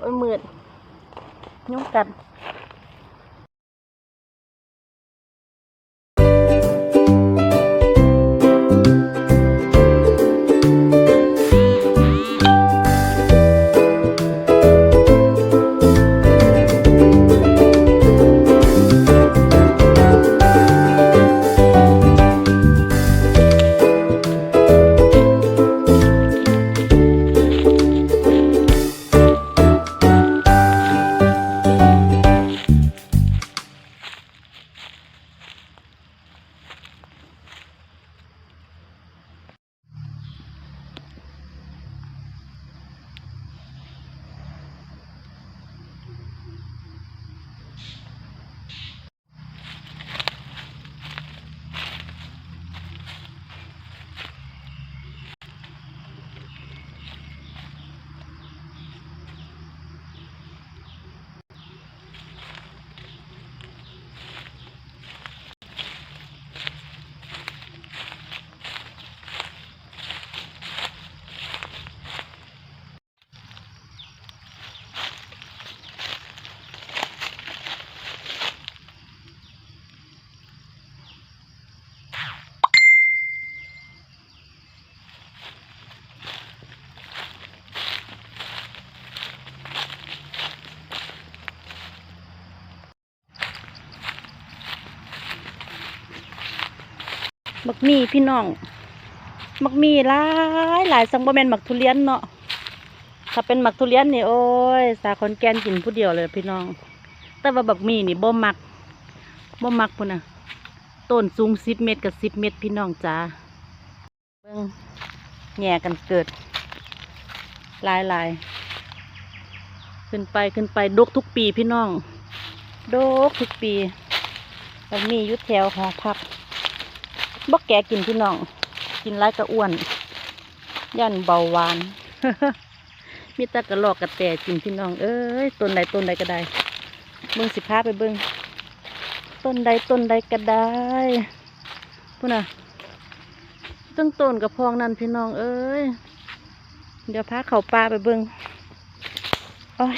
โอ้ยมืดยุ่งกัน มักมีพี่น้อง มักมีหลายหลายสังบ่แม่นมักทุเรียนเนาะ ถ้าเป็นมักทุเรียนนี่โอ้ย สาคนแกนกินผู้เดียวเลยพี่น้อง แต่ว่าบักมีนี่บ่มักบ่มักพุ่นนะต้นสูงสิบเมตรกับสิบเมตรพี่น้องจ้าเบิ่งแง่กันเกิดหลายหลายขึ้นไปขึ้นไปดกทุกปีพี่น้อง ดกทุกปีบักมีอยุดแถวหอพัก บ่แกกินพี่น้อง กินไรก็อ้วน ย่านเบาหวาน มีตะกระลอกกระแตกินพี่น้อง เอ้ยต้นใดต้นใดก็ได้ เบิ่งสิพาไปเบิ่งต้นใดต้นใดก็ได้พุ่นน่ะต้นต้นกับพองนั่นพี่น้องเอ้ย เดี๋ยวพาเขาป่าไปเบิ่งโอ้ย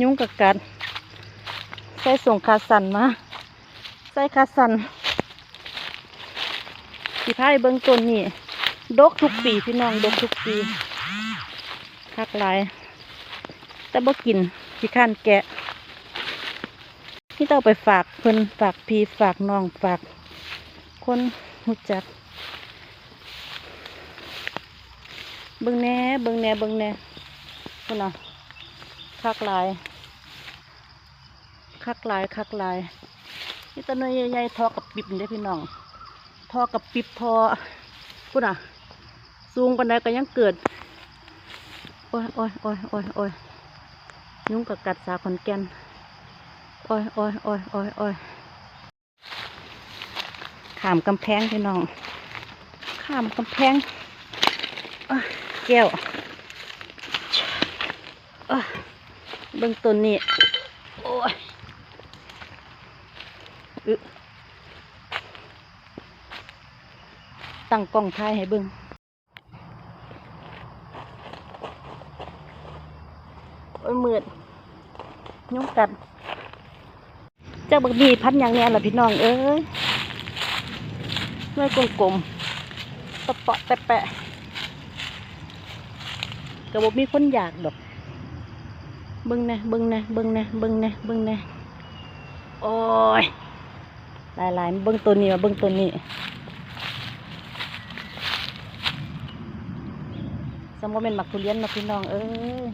ยุงกักัดใส่ส่งคาสันมา ใส่คาสัน สีพายเบิ้องต้นนี่ดกทุกปีพี่น้องดกทุกปีคักลาย แต่บ่กินที่ข้านแกะที่ต้องไปฝากเพิ่นฝากพี่ฝากน้องฝาก คนหูจักเบิ้งแน่เบิ้งแน่เบิ้งแน่พุ่นน่ะคักลายคักลายคักลายนี่ตะน้อยใหญ่ๆทอกับปิบนี่เด้พี่น้อง ทอกับปิบทอพูดอะสูงปันไดก็ยังเกิด โอ้ยโอ้ยโอ้ยโอ้ยโอ้ยยุ่งกับกัดสาขอนแก่นโอ้ยโอ้ยโอ้ยโอ้ยโอ้ยขามกำแพงพี่น้องขามกำแพงแก้วอ้ยเบื้องต้นนี่โอ้ยอึ ตั้งกล้องถ่ายให้เบิ่งโอ้ยมืดยุ่งกันเจ้าบักมีพันอย่างแน่ล่ะพี่น้องเอ้ยหน่วยกลมๆตะเปาะแตะแปะกระบบมีคนอยากดอกเบิ่งน่เบิ่งน่เบิ่งน่เบิ่งน่เบิ่งน่โอ้ยหลายๆเบิ่งตัวนี้มาเบิ่งตัวนี้ สมมติเป็นหมักทุเรียนเนาพี่น้องเอ้ย